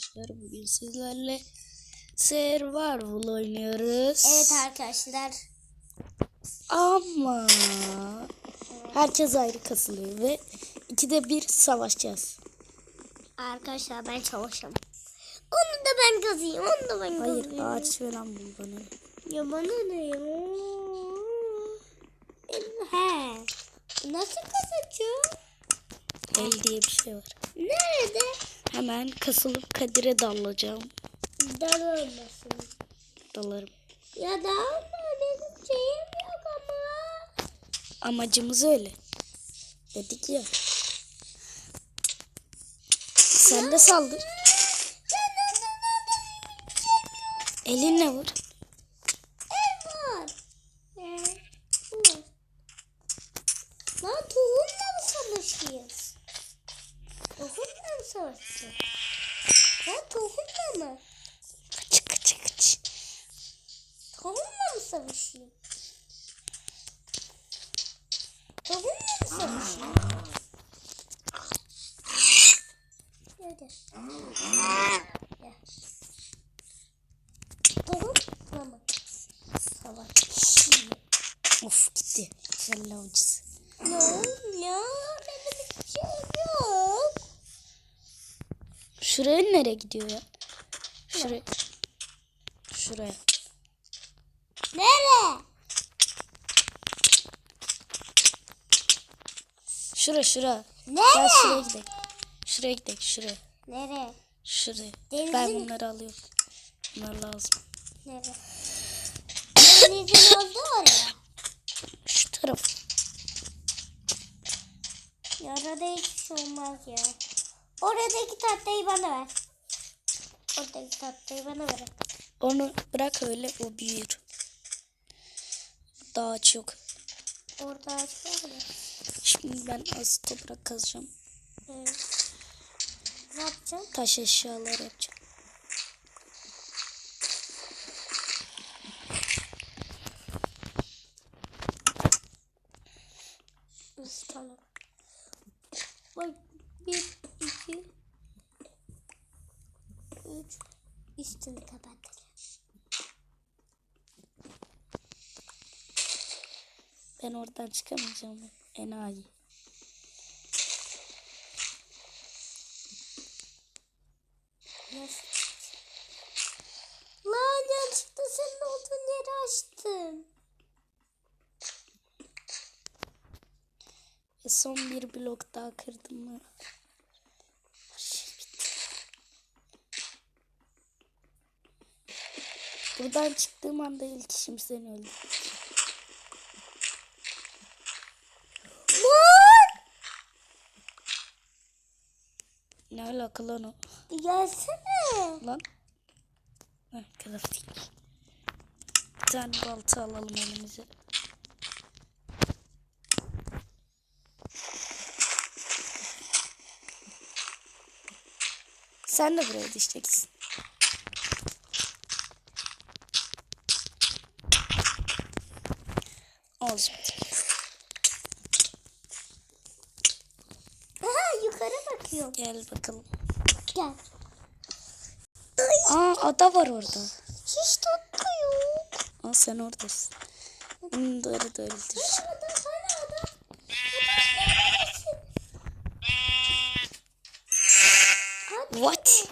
arkadaşlar. Bugün sizlerle Survival oynuyoruz. Evet arkadaşlar. Ama herkes ayrı kasılıyor ve ikide bir savaşacağız. Arkadaşlar ben çalışacağım. Onu da ben kazıyım. Onu da ben Hayır kazıyım. ağaç falan bul bana. Ya bana ne ya? He. Nasıl kazacağım? El diye bir şey var. Nerede? Hemen kasılıp Kadir'e dalacağım. Darılmasın. Dalarım. Ya da ama benim şeyim yok ama. Amacımız öyle. Dedik ya. Sen de saldır. Elinle vur. Ev var. Ee, bu var. Lan tohumla mı savaşıyoruz? Tohumla mı savaşacağız? Lan tohumla mı? Kıç kıç kıç. Tohumla mı savaşayım? Tohumla mı savaşayım? Tohumla mı? Savaşayım. Of gitti. Kelle avcısı. Ne oğlum ya? Benim hiçbir şeyim yok. Şuraya nereye gidiyor ya? Şuraya. Şuraya. Nereye? Şura şura. Gel Nereye? şuraya gidelim. Şuraya gidelim şuraya. Nereye? Şuraya. Denizin- Ben bunları alıyorum. Bunlar lazım. Nereye? Denizin oldu oraya. Şu taraf. Orada hiçbir şey olmaz ya. Oradaki tahtayı bana ver. Oradaki tahtayı bana ver. Onu bırak öyle o büyür. Daha ağaç yok. Orada var mı? Şimdi ben az toprak kazacağım. Evet. Ne yapacağım? Taş eşyalar yapacağım. Isıtalım. Bak bir, iki, üç. Üstünü. Ben oradan çıkamayacağım. Enayi. Nasıl? Lan yanlışlıkla senin olduğun yeri açtım. Ve son bir blok daha kırdım mı? Buradan çıktığım anda ilk işim seni öldü. Ne alaka lan o? Gelsene. Lan. Heh, crafting. Bir tane balta alalım elimize. Sen de buraya düşeceksin. Olsun. Aha yukarı bakıyorum. Gel bakalım. Gel. Aa ada var orada. Hiç tatlı yok. Aa sen oradasın. Doğru doğru düş. Ada hala ada. What?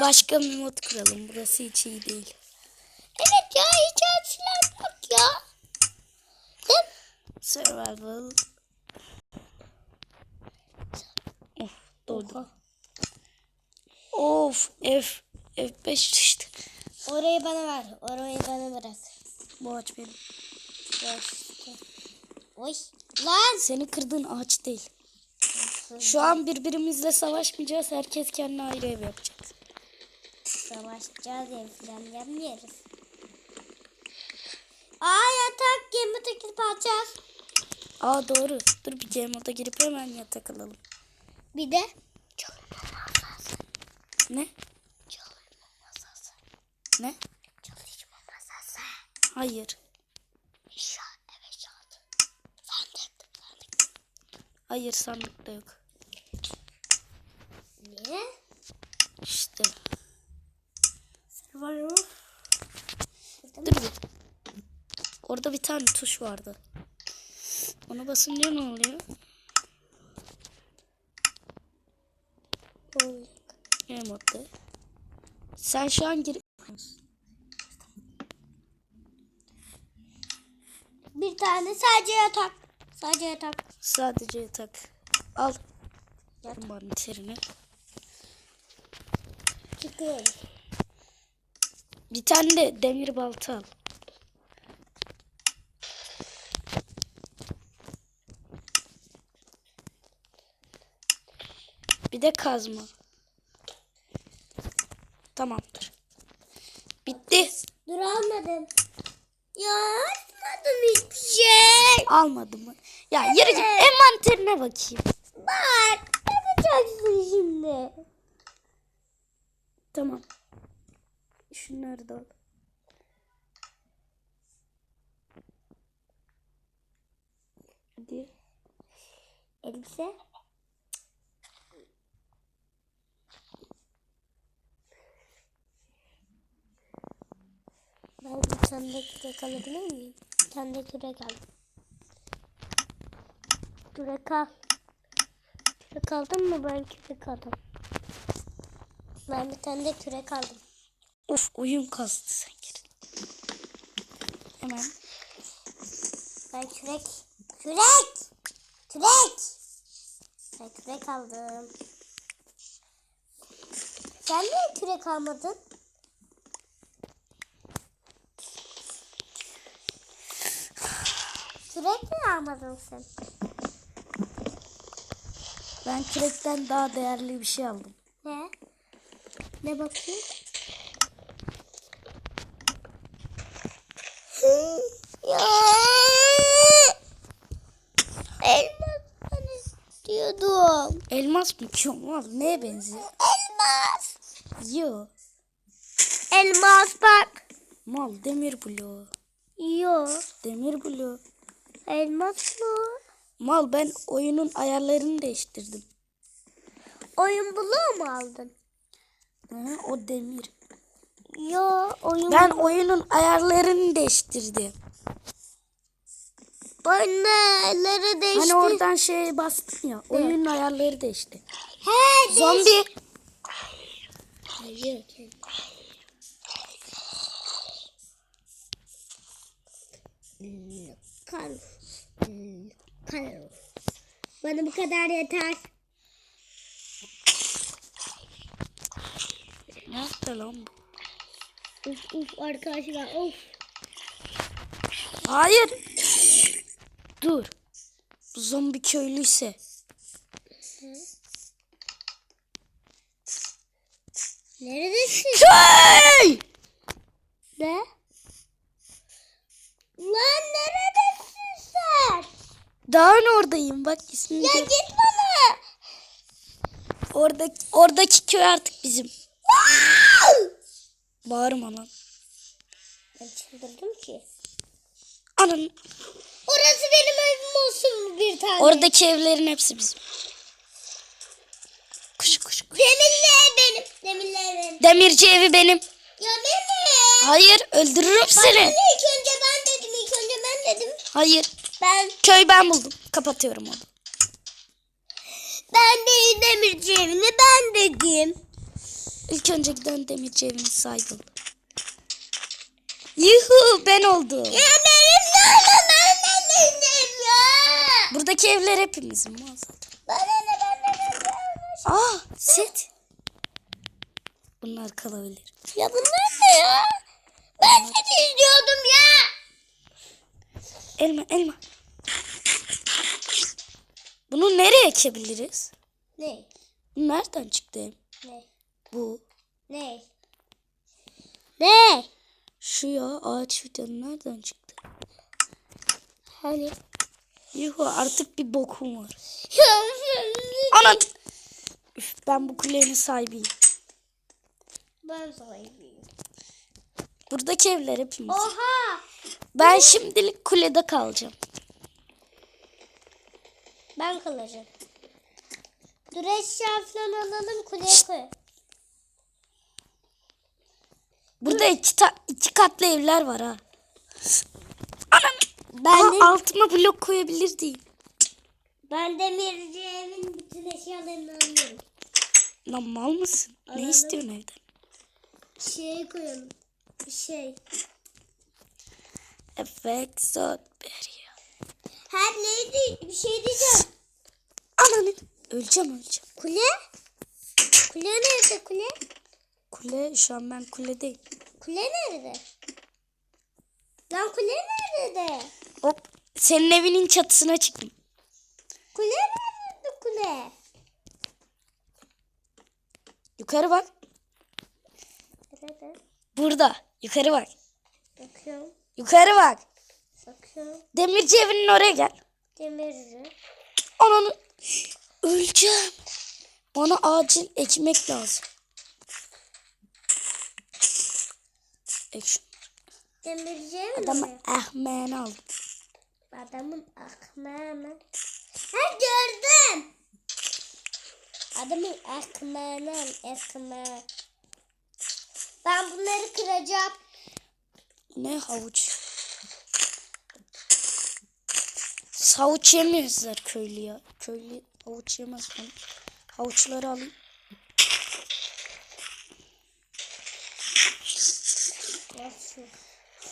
Başka bir mod kuralım. Burası hiç iyi değil. Evet ya hiç ağaçlar yok ya. Değil mi? Survival. Of doğdu. Of F F5 düştü. Orayı bana ver. Orayı bana bırak. Bu ağaç benim. Başka. Oy. Lan. Seni kırdığın ağaç değil. Şu an birbirimizle savaşmayacağız. Herkes kendine ayrı ev yapacak. Savaşacağız ya falan yapmıyoruz. Aa yatak gemi takip alacağız. Aa doğru. Dur bir game moda girip hemen yatak alalım. Bir de Ne? çalışma masası. Ne? Çalışma masası. Hayır. Şu an. Sandık sandık. Hayır sandıkta yok. var mı? Dur bir. Orada bir tane tuş vardı. Ona basınca ne oluyor? Ne modda? Sen şu an gir. Bir tane sadece yatak. Sadece yatak. Sadece yatak. Al. Yarım terini. Çıkıyorum. Bir tane de demir balta al. Bir de kazma. Tamamdır. Bitti. Dur almadım. Ya almadım hiçbir şey. Almadım mı? Ya yürü git. Envanterine bakayım. Bak. Yapacaksın şimdi. Tamam. Şunları da al. Hadi. Elbise. Ben bir tane de kürek alabilir miyim? Bir tane de kürek al. Kürek al. Kürek aldın mı? Ben kürek aldım. Ben bir tane de kürek aldım. Of oyun kastı sen geri. Hemen. Ben kürek. Kürek! Kürek! Ben kürek aldım. Sen niye kürek almadın? Kürek mi almadın sen? Ben kürekten daha değerli bir şey aldım. Ne? Ne bakayım? ya. Elmas ben istiyordum. Elmas mı? Kemal neye benziyor? Elmas. Yo. Elmas bak. Mal demir bloğu. Yo. Demir bloğu. Elmas mı? Mal ben oyunun ayarlarını değiştirdim. Oyun buluğu mu aldın? Hı, o demir. Yo. Oyun Ben oyunun ayarlarını değiştirdim. Oyunları değişti. Hani oradan şeye bastım ya. Oyunun ayarları değişti. He, Zombi. Hayır. Kal. Kal. Bana bu kadar yeter. Nerede lan bu? Uf uf arkadaşlar of. Hayır. Dur. Bu zombi köylüyse. Neredesin? Köy! Ne? Lan neredesin sen? Dağın oradayım. Bak ismini Ya gör. git bana. Oradaki, oradaki köy artık bizim. Bağırma lan. Ben çıldırdım ki. Anam. Orası benim evim olsun bir tane? Oradaki evlerin hepsi bizim. Kuş kuş kuş. Demirler benim. Demirler benim. Demirci evi benim. Ya benim. Hayır öldürürüm seni. Bana ilk önce ben dedim. ilk önce ben dedim. Hayır. Ben Köy ben buldum. Kapatıyorum onu. ben de demirci evini ben dedim. İlk önce giden demirci evinin sahibi. Yuhu ben oldum. Ya benim sana ben de dedim ya. Buradaki evler hepimizin mal zaten. Bana ne ben de dedim. Aa set. Bunlar kalabilir. Ya bunlar ne ya? Ben seni izliyordum ya. Elma elma. Bunu nereye ekebiliriz? Ne? Nereden çıktı? Ne? Bu. Ne? Ne? Şu ya ağaç fidanı nereden çıktı? Hani? Yuhu artık bir bokum var. Ya, Anan. Üf, ben bu kulenin sahibiyim. ben sahibiyim. Buradaki evler hepimiz. Oha! Ben şimdilik kulede kalacağım. Ben kalacağım. Dur eşya falan alalım kuleye koy. Burada iki, ta- iki katlı evler var ha. Ben Aha, de, altıma blok koyabilirdim. ben demirci evin bütün eşyalarını alıyorum. Lan mal mısın? Alalım. Ne istiyorsun evden? Şeye koyalım. Şey. Evet bir ya. Her neydi? Bir şey diyeceğim. Ananı. Öleceğim öleceğim. Kule? Kule nerede kule? Kule şu an ben kuledeyim. Kule nerede? Lan kule nerede? Hop. Senin evinin çatısına çıktım. Kule nerede kule? Yukarı bak. Nerede? Burada. Yukarı bak. Bakıyorum. Yukarı bak. Bakıyorum. Demirci evinin oraya gel. Demirci. Ananı. Öleceğim. Bana acil ekmek lazım. Ek Demirci mi? Adamı ahmen aldım. Adamın akmağını. Ha gördüm. Adamın akmağını al. Akmağı. Ben bunları kıracağım. Ne havuç? Havuç yemiyorlar köylü ya. Köylü havuç yemez ben. Havuçları alayım. Nasıl?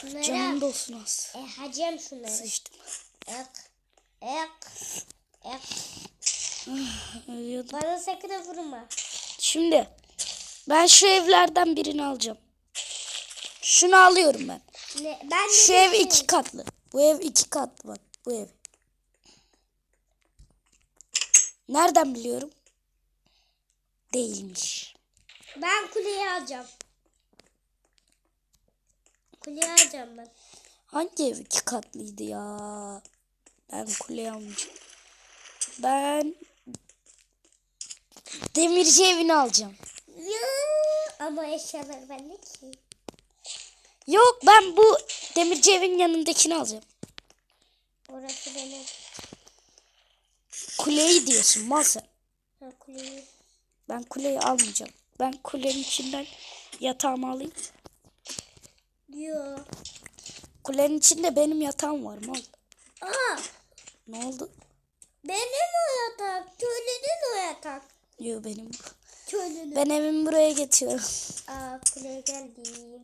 Şunları Canım al. dolsun az. E hacem şunları. Sıçtım. Ek. Ek. Ek. Ölüyordum. Bana sakın vurma. Şimdi ben şu evlerden birini alacağım. Şunu alıyorum ben. Ne? Ben de Şu ev şey- iki katlı. Bu ev iki katlı bak. Bu ev. Nereden biliyorum? Değilmiş. Ben kuleyi alacağım. Kuleyi alacağım ben. Hangi ev iki katlıydı ya? Ben kule almayacağım. Ben demirci evini alacağım. Ya, ama eşyalar bende ki. Yok ben bu demirci evin yanındakini alacağım. Orası benim. Kuleyi diyorsun mal sen. Ha, kuleyi. Ben kuleyi almayacağım. Ben kulenin içinden yatağımı alayım. Diyor. Kulenin içinde benim yatağım var mal. Aa, Ne oldu? benim o yatak. Köylünün o yatak. Yok benim. Köylünün. Ben evimi buraya getiriyorum. Aa, kuleye geldim.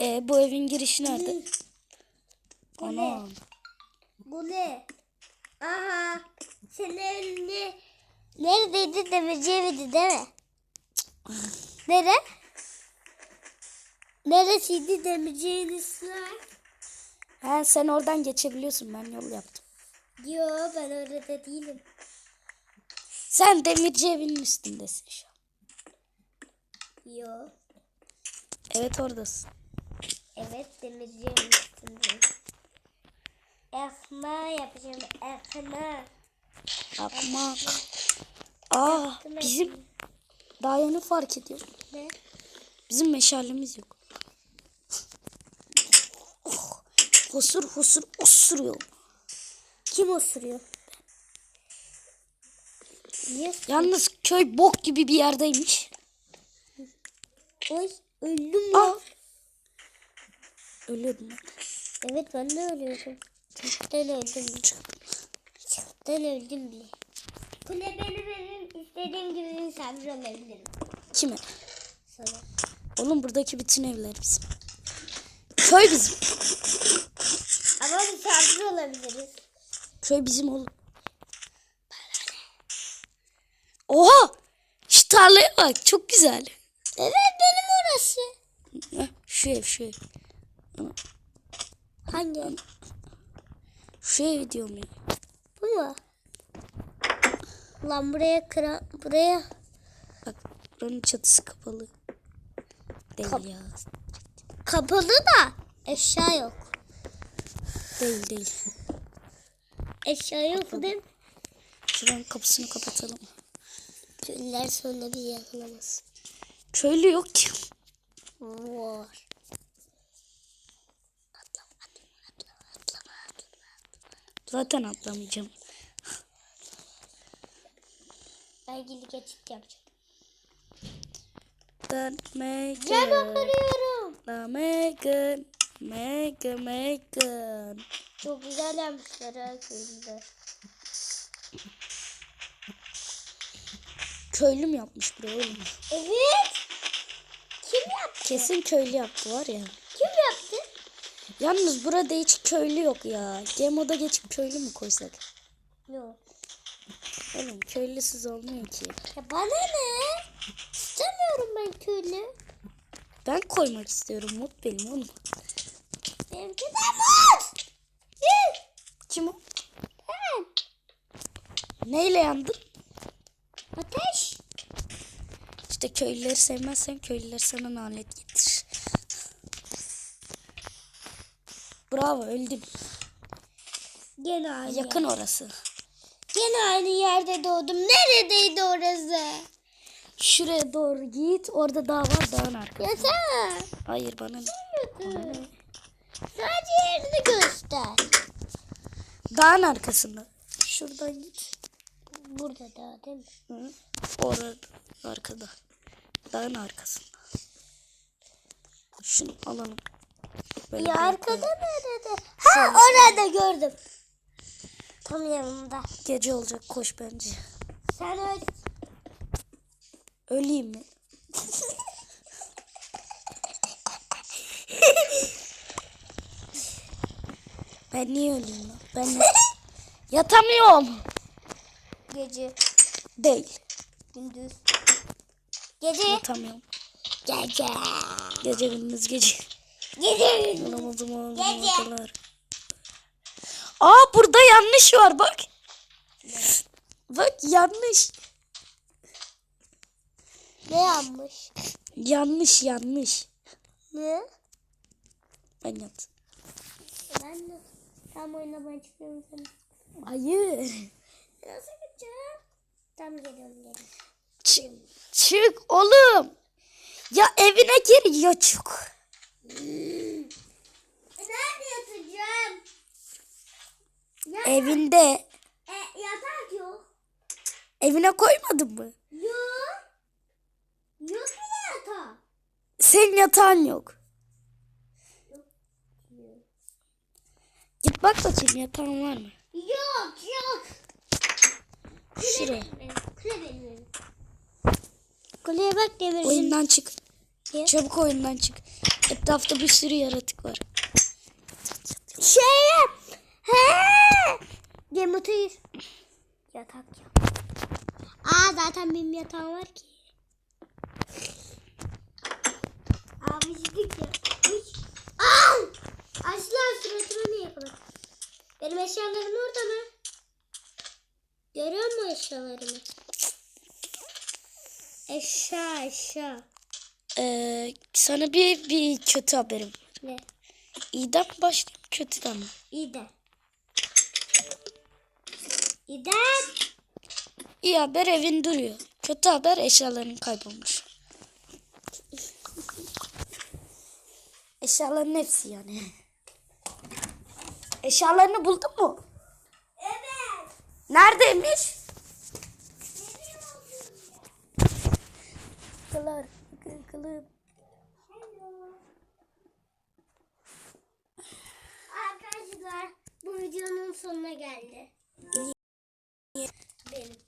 E bu evin girişi nerede? Ana. Bu ne? Aha. Senin evin ne? Neredeydi demirci eviydi değil mi? Nere? Neresiydi evin Ha sen oradan geçebiliyorsun ben yol yaptım. Yo ben orada değilim. Sen demirci evinin üstündesin şu an. Yo. Evet oradasın. Evet demirci evin üstündeyim. Ekma yapacağım ekma. Yapma. Aa bizim daha yeni fark ediyorum. Ne? Bizim meşalemiz yok. Hosur hosur osuruyor. Kim osuruyor? Niye? Yalnız köy bok gibi bir yerdeymiş. Oy öldüm Aa. ya. Ölüyordum ben. Evet ben de ölüyorum. Çoktan öldüm. Çoktan öldüm bile. Kule benim evim. İstediğim gibi misafir olabilirim. Kime? Sana. Oğlum buradaki bütün evler bizim. Köy bizim. Olabiliriz. Köy bizim oğlum. Oha! Şu tarlaya bak çok güzel. Evet benim orası. Şu ev şu ev. Hangi ev? Şu ev diyorum ya. Bu mu? Lan buraya kıra buraya Bak buranın çatısı kapalı. Değil Kap- ya. kapalı da eşya yok. Değil değil. Eşya yok değil mi? Şuranın kapısını kapatalım. Köylüler sonra bir yakalamaz. Köylü yok ki. Var. Zaten atlamayacağım. Ben gili geçit yapacağım. Dönmek Cam kırıyorum. Dönmek Mega Megan. Çok güzel yapmışlar köyde. Köylü mü yapmış burayı oğlum? Evet. Kim yaptı? Kesin köylü yaptı var ya. Kim yaptı? Yalnız burada hiç köylü yok ya. Game moda geçip köylü mü koysak? Yok. Oğlum köylüsüz olmuyor ki. Ya bana ne? İstemiyorum ben köylü. Ben koymak istiyorum. Mut benim oğlum. Benimki de mut. Kim o? Ben. Neyle yandın? Ateş. İşte köylüleri sevmezsen köylüler sana nalet getirir. Bravo öldüm. Gene aynı Yakın yer. orası. Gene aynı yerde doğdum. Neredeydi orası? Şuraya doğru git. Orada dağ var dağın arkasında. Yeter. Hayır bana ne? Sadece yerini göster. Dağın arkasında. Şuradan git. Burada da değil mi? Hı. Orada arkada. Dağın arkasında. Şunu alalım. Böyle Ya arkada koyalım. nerede? Ha orada gördüm. Tam yanımda. Gece olacak koş bence. Sen öl. Öleyim mi? ben niye öleyim lan? Ben yat- yatamıyorum. Gece. Değil. Gündüz. Gece. Yatamıyorum. Gece. Gece gündüz gece. Gece. Bulamadım oğlum. Gece. ortalar. Aa burada yanlış var bak. Bak yanlış. Ne yanmış? Yanlış yanlış. Ne? Ben yat. Ben de tam oynamaya çıkıyorum sana. Hayır. Nasıl gideceğim? Tam geliyorum geliyorum. Çık, çık oğlum. Ya evine gir ya çık. E, nerede yatacağım? Ya, Evinde. e, yatak yok. Evine koymadın mı? Yok. Yok bile yatak. Senin yatağın yok. Git bak bakayım yatağın var mı? Yok yok. Şuraya. Kuleye bak demircim. Oyundan çık. Niye? Çabuk oyundan çık. Etrafta bir sürü yaratık var. Şey yap. He. Gemutayız. Yatak yap. Aa zaten benim yatağım var ki. Abi ciddik ya. Hiç. Aa! Aslan suratıma niye yapalım? Benim eşyalarım orada mı? Görüyor musun eşyalarımı? Eşya eşya. Ee, sana bir, bir kötü haberim. Ne? İyiden başlayayım kötüden mi? İden. İden. İyi haber evin duruyor. Kötü haber eşyaların kaybolmuş. Eşyaların hepsi yani. Eşyalarını buldun mu? Evet. Neredeymiş? Kılar, kılım. Arkadaşlar bu videonun sonuna geldi. Benim.